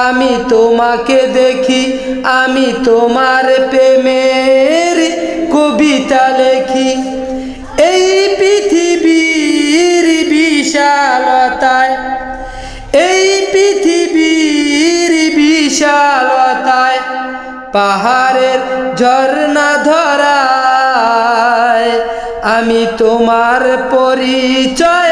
আমি তোমাকে দেখি, আমি তোমার প্রেমের কবিতা লেখি। এই পৃথিবীর বিশালতায়, এই পৃথিবীর বিশালতায়, পাহাড়ের ঝর্ণা ধরায়, আমি তোমার পরিচয়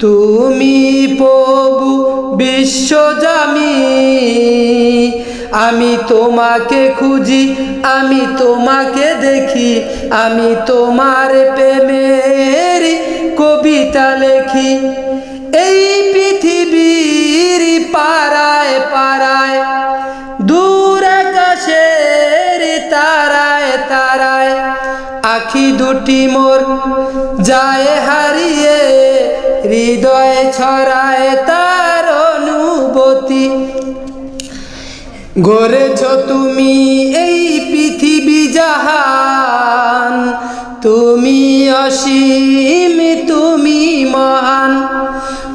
তুমি প্রভু বিশ্বজামি আমি তোমাকে খুঁজি, আমি তোমাকে দেখি। আমি তোমার প্রেমের কবিতা লেখি। এই পৃথিবীর পাড়ায় পাড়ায়, দূর আকাশের তারায় তারায়, আখি দুটি মোর যায় হারিয়ে হৃদয় ছড়ায় তার অনুভূতি। গড়েছ তুমি এই পৃথিবী জাহান। তুমি অসীম, তুমি মহান।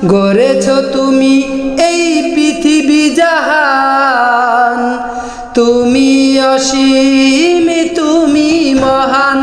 গড়েছ তুমি এই পৃথিবী জাহান। তুমি অসীম, তুমি মহান।